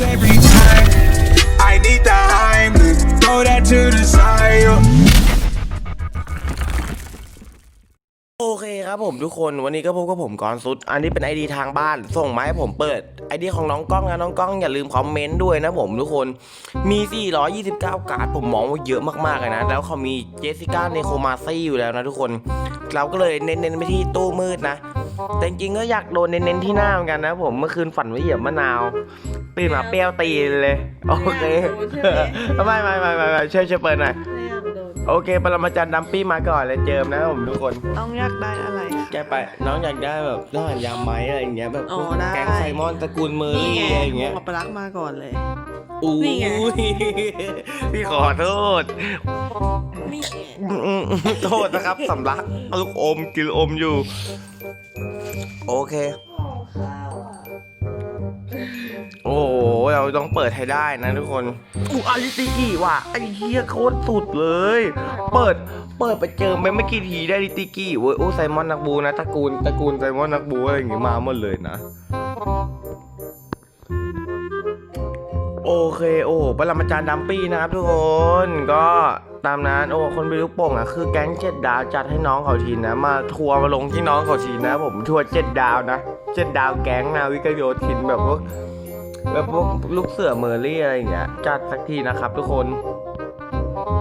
every time. I need the Heimlich, throw that to the side. yeah. โอเคครับผมทุกคนวันนี้ก็พบกับผมก่อนสุด อันนี้เป็นไอดีทางบ้าน ส่งมาให้ผมเปิดไอดีของน้องกล้องนะน้องกล้องอย่าลืมคอมเมนต์ด้วยนะผมทุกคนมี 429 การ์ดผมมองว่าเยอะมากๆเลยนะ แล้วเขามีเจสสิก้าเนโคมาซี่อยู่แล้วนะทุกคน เราก็เลยเน้นๆไปที่ตู้มืดนะ แต่จริงๆก็อยากโดนเน้นๆที่หน้าเหมือนกันนะผมเมื่อคืนฝันว่าเหยียบมะนาวตื่นมาเปรี้ยวตีเลย โอเคไม่ไม่ไม่ไม่ไม่ช่วยช่วยเปิดหน่อยไม่อยากโดนโอเคปรมาจารย์ดัมปี้มาก่อนเลยเจิมนะครับผมทุกคน ต้องอยากได้อะไรอะ แกไปน้องอยากได้แบบทหารยามไม้อะไรอย่างเงี้ยแบบอ๋อพวกได้ แก๊งไซมอนตระกูลเมอร์นี่รี่ไงอะไรอย่างเงี้ยหัวปลักมาก่อนเลย อู้นี่ไง พี่ขอโทษ นี่ไงอืมโทษนะครับสำลักลูกอมกินอมอยู่ โอเค โอ้โหเราต้องเปิดให้ได้นะทุกคนอู้อาริติกิว่ะไอ้เหี้ยโคตรสุดเลย เปิด เปิดไปเจอไปไม่กี่ทีได้ลิติกิเว้ยโอ้ไซมอนนักบูนะตระกูลตระกูลไซมอนนักบูอะไรอย่างงี้มาหมดเลยนะ โอเคโอ้ปรมาจารย์ดัมปี้นะครับทุกคนก็ตามนั้นโอ้คนไปลูกโป่งอะคือแก๊งเจ็ดดาวจัดให้น้องเขาทีนะ มาทัวร์มาลงที่น้องเขาทีนะ ผมทัวร์เจ็ดดาวนะ เจ็ดดาวแก๊งนาวิกโยธินแบบพวกแบบพวกลูกเสือเมอร์รี่อะไรอย่างเงี้ยจัดสักทีนะครับ ทุกคน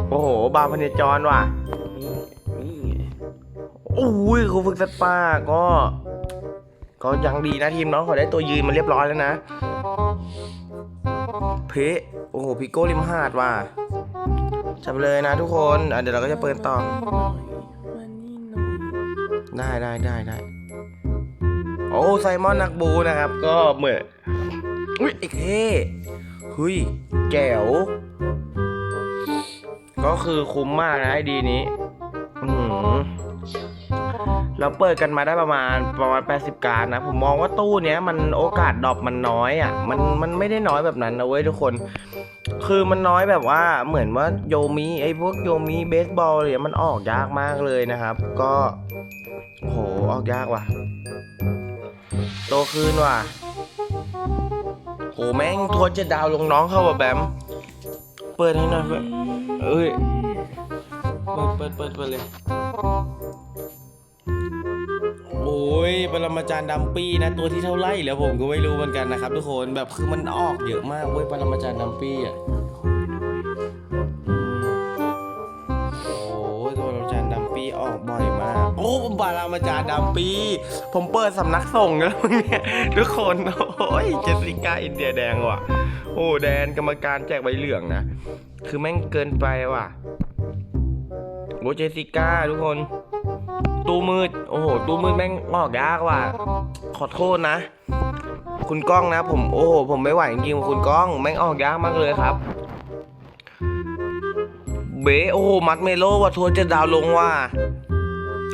โอ้โห บาร์พเนจรว่ะนี่ไงโอ้ยครูฝึกสัตว์ป่าก็ ก็ยังดีนะทีมน้องเขาได้ตัวยืนมาเรียบร้อยแล้วนะ เพะโอ้โหพิโก้ริมหาดว่ะจับเลยนะทุกคนอะเดี๋ยวเราก็จะเปิดต่อมันนี่หน่อยได้ได้ได้ได้โอ้ไซมอนนักบูนะครับ ก็เหมือนอุ้ยไอ้เท่เฮ้ยแจ๋วก็คือคุ้มมากนะไอดีนี้อืมเราเปิดกันมาได้ประมาณประมาณ 80 การนะ ผมมองว่าตู้เนี้ยมันโอกาสดรอปมันน้อยอะ มันมันไม่ได้น้อยแบบนั้นนะเว้ยทุกคน คือมันน้อยแบบว่าเหมือนว่าโยมิไอ้พวกโยมิเบสบอลเนี่ยมันออกยากมากเลยนะครับ ก็โหออกยากว่ะ โตขึ้นว่ะโหแม่งทวร์จะดาวลงน้องเข้าว่ะแบม เปิดให้หน่อยเพื่อนเอ้ย เปิดเปิดเปิดเปิดเลย โอ้ยปรมาจารย์ดัมปี้นะ ตัวที่เท่าไรแล้วผมก็ไม่รู้เหมือนกันนะครับ ทุกคนแบบคือมันออกเยอะมากเว้ยปรมาจารย์ดัมปี้อะโอ้ยตัวปรมาจารย์ดัมปี้ออกบ่อยมาก อ้ผมปรมาจาดัมปี ผมเปิดสำนักส่งแล้วเนี่ยทุกคนโอ้ยเจสสิก้าอินเดียแดงว่ะ โอ้แดนกรรมการแจกใบเหลืองนะ คือแม่งเกินไปว่ะโอ้เจสสิก้าทุกคน ตู้มืด โอ้โห ตู้มืดแม่งออกยากว่ะ ขอโทษนะ คุณก้องนะ ผมโอ้โหผมไม่ไหวจริงๆคุณก้องแม่งออกยากมากเลยครับเบ๋โอ้โหมัดเมโลว่ะทัวร์จะดาวลงว่ะ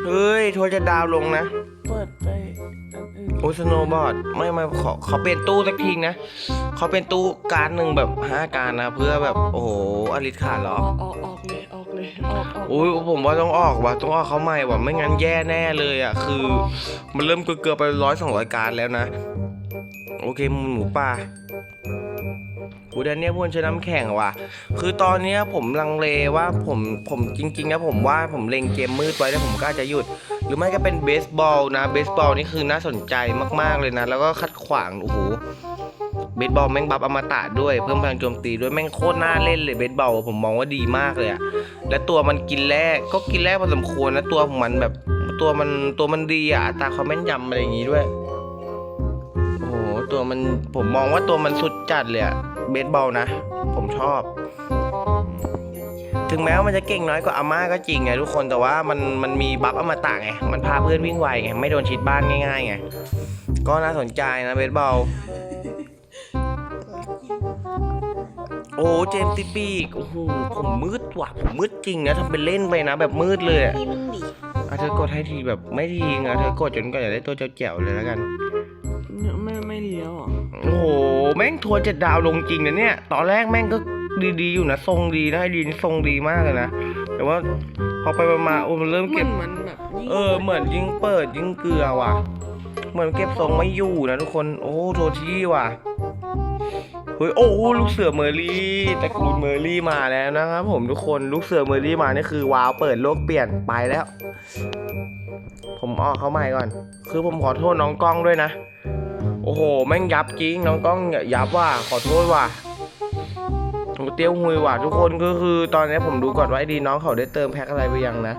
เฮ้ยทัวร์จะดาวลงนะ เปิดไปอันอื่นโอ้สโนว์บอร์ดไม่ไม่ขอขอเปลี่ยนตู้สักทีนะขอเป็นตู้การดหนึ่งแบบห้าการนะ เพื่อแบบโอ้โหอลิสขาดเหรอออกออกออกเลยออกเลยออกออกอุ้ยผมว่าต้องออกว่ะต้องออกเขาใหม่ว่ะไม่งั้นแย่แน่เลยอะคือ มันเริ่มเกือบๆไปร้อยสองร้อยการดแล้วนะ โอเคหมูหมูป่า กูแดนเนี่ยพวนชน้ำแข็งว่ะ คือตอนเนี้ยผมลังเลว่าผมผมจริงๆนะผมว่าผมเล็งเกมมืดไว้แล้วผมก็อาจะหยุด หรือไม่ก็เป็นเบสบอลนะเบสบอลนี่คือน่าสนใจมากๆเลยนะ แล้วก็คัดขวางโอ้โหเบสบอลแม่งบัฟอมตะด้วยเพิ่มพลังโจมตีด้วยแม่งโคตรน่าเล่นเลยเบสบอลผมมองว่าดีมากเลยอะและตัวมันกินแร่ก็กินแร่พอสมควรนะตัวของมันแบบตัวมันตัวมันดีอะตาความแม่นยำอะไรอย่างงี้ด้วย ตัวมันผมมองว่าตัวมันสุดจัดเลยอะเบสบอลนะ ผมชอบ ถึงแม้ว่ามันจะเก่งน้อยกว่าอาม่าก็จริงไงทุกคนแต่ว่ามันมันมีบัฟอมตะไงมันพาเพื่อนวิ่งไวไงไม่โดนชิดบ้านง่ายๆไงก็น่าสนใจนะเบสบอลโอ้เจมส์ติปีกโอ้โหผมมืดว่ะผมมืดจริงนะทำเป็นเล่นไปนะ แบบมืดเลยอะนี่มึงดิอะเธอกดให้ทีแบบไม่ทีงอะเธอกดจนกว่าจะได้ตัวแจ๋วๆเลยแล้วกัน ม่งทัวร์เจ็ดดาวลงจริงนะเนี่ย ตอนแรกแม่งก็ดีๆอยู่นะ ทรงดีนะไอดีนี่ทรงดีมากเลยนะ แต่ว่าพอไปมาๆโอ้มันเริ่มเหมืเก็อบนมันแบบยิ่งเออ เหมือนยิ่งเปิดยิ่งเกลือว่ะ เหมือนเก็บทรงไม่อยู่นะทุกคน โอ้โทษที่ว่ะโหฮ้ย โอ้โหลูกเสือเมอร์รี่ตระกูลเมอร์รี่มาแล้วนะครับผมทุกคน ลูกเสือเมอร์รี่มานี่คือว้าวเปิดโลกเปลี่ยนไปแล้ว ผมออกเขาใหม่ก่อน คือผมขอโทษน้องกล้องด้วยนะ โอ้โห แม่งยับจริงน้องกล้องยับว่ะขอโทษว่ะโอ้เตี้ยวหุยว่ะทุกคนก็คือ ตอนนี้ผมดูก่อนว่าไอดีน้องเขาได้เติมแพ็คอะไรไปยังนะ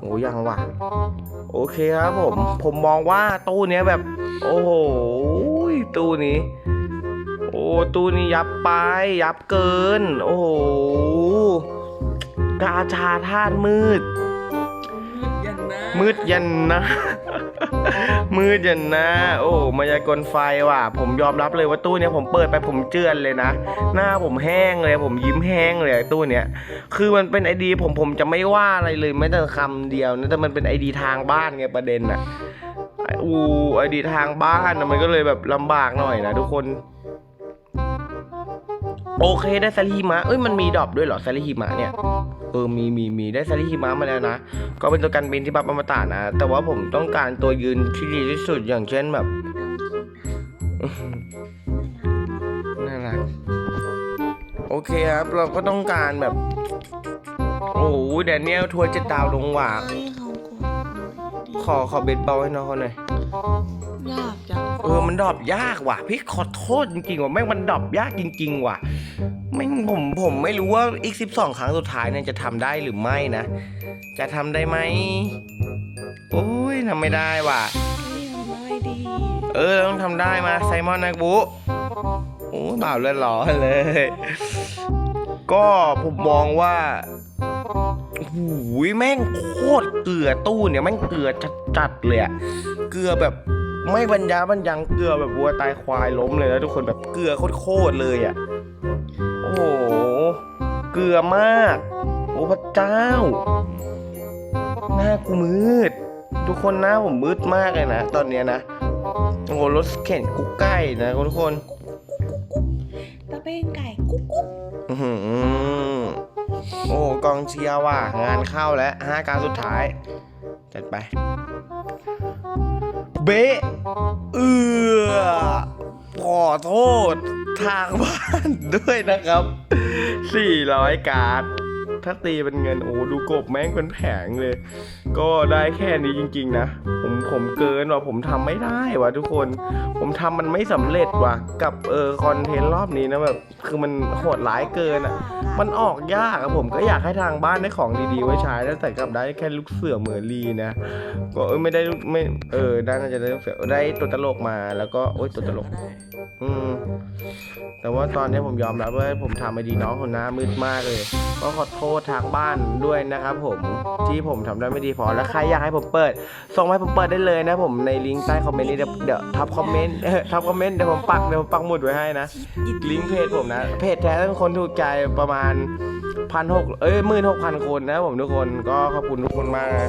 โอ้ยังว่ะ โอเคครับผม ผมมองว่าตู้เนี้ยแบบ โอ้โหตู้นี้ โอ้ตู้นี้ยับไป ยับเกิน โอ้โหกาชาธาตุมืดยันนะมืดยันนะ มืดยันนะ โอ้มายากลไฟว่ะ ผมยอมรับเลยว่าตู้เนี้ยผมเปิดไปผมเจือนเลยนะ หน้าผมแห้งเลย ผมยิ้มแห้งเลยตู้เนี้ย คือมันเป็นไอดีผมผมจะไม่ว่าอะไรเลยแม้แต่คำเดียวนะแต่มันเป็นไอดีทางบ้านไงประเด็นอะอ้อูไอดีทางบ้านนะมันก็เลยแบบลำบากหน่อยนะทุกคน โอเคได้ซาลิฮิมะเอ้ยมันมีดรอปด้วยเหรอซาลิฮิมะเนี่ยเออมีมีมีได้ซาริฮิมะมาแล้วนะ ก็เป็นตัวกันบินที่บัฟอมตะนะ แต่ว่าผมต้องการตัวยืนที่ดีที่สุดอย่างเช่นแบบน่ารักโอเคครับ เราก็ต้องการแบบ โอ้โหแดเนียลทัวร์เจ็ดดาวลงว่ะให้เขากดหน่อยดิขอขอเบสบอลให้น้องเขาหน่อยยากจัง เออมันดรอปยากว่ะ พี่ขอโทษจริงๆว่ะแม่งมันดรอปยากจริง ๆ ว่ะแม่งผมผมไม่รู้ว่าอีก 12 ครั้งสุดท้ายเนี่ยจะทำได้หรือไม่นะ จะทำได้ไหมโอ้ยทำไม่ได้ว่ะ เออเราต้องทำได้มาไซมอนนักบุโอ้ยบ่าวเลือดร้อนเลย ก็ผมมองว่าหูยแม่งโคตรเกลือตู้เนี่ยแม่งเกลือจัดๆเลยอะเกลือแบบ ไม่บรรยาบรรยังเกลือแบบวัวตายควายล้มเลยนะทุกคนแบบเกลือโคตรๆเลยอะโอ้โห เกลือมาก โอ้พระเจ้า หน้ากูมืด ทุกคนหน้าผมมืดมากเลยนะ ตอนเนี้ยนะ โอ้โหรถเข็นกุ๊กไก่นะทุกคนตะเป็นไก่กุ๊กกุ๊กอื้อหือโอ้โหกองเชียร์ว่ะงานเข้าแล้วห้าการสุดท้าย จัดไป เบะเอือขอโทษทางบ้านด้วยนะครับ 400 การ์ด ถ้าตีเป็นเงินโอ้ดูกบแม่งเป็นแผงเลย ก็ได้แค่นี้จริง ๆ นะ ผมผมเกินว่ะผมทำไม่ได้ว่ะทุกคน ผมทำมันไม่สำเร็จว่ะกับเออคอนเทนต์รอบนี้นะแบบคือมันโหดร้ายเกินอะ มันออกยากอะผมก็อยากให้ทางบ้านได้ของดีๆไว้ใช้แล้วแต่กลับได้แค่ลูกเสือเหมือรีนะ ก็เออไม่ได้ไม่เออได้น่าจะได้ลูกเสือได้ตัวตลกมาแล้วก็โอ๊ยตัวตลก อืม แต่ว่าตอนนี้ผมยอมรับว่าผมทำไม่ดีน้องคนหน้ามืดมากเลยก็ขอโทษทางบ้านด้วยนะครับผมที่ผมทำได้ไม่ดีพอแล้วใครอยากให้ผมเปิด ส่งมาให้ผมเปิดได้เลยนะผมในลิงก์ใต้คอมเมนต์นี้เดี๋ยวเดี๋ยวทับคอมเมนต์ทับคอมเมนต์เดี๋ยวผมปักเดี๋ยวผมปักหมุดไว้ให้นะลิงก์เพจผมนะเพจแท้ต้องคนถูกใจประมาณพันหกเอ้ยหมื่นหกพันคนนะผมทุกคนก็ขอบคุณทุกคนมากนะ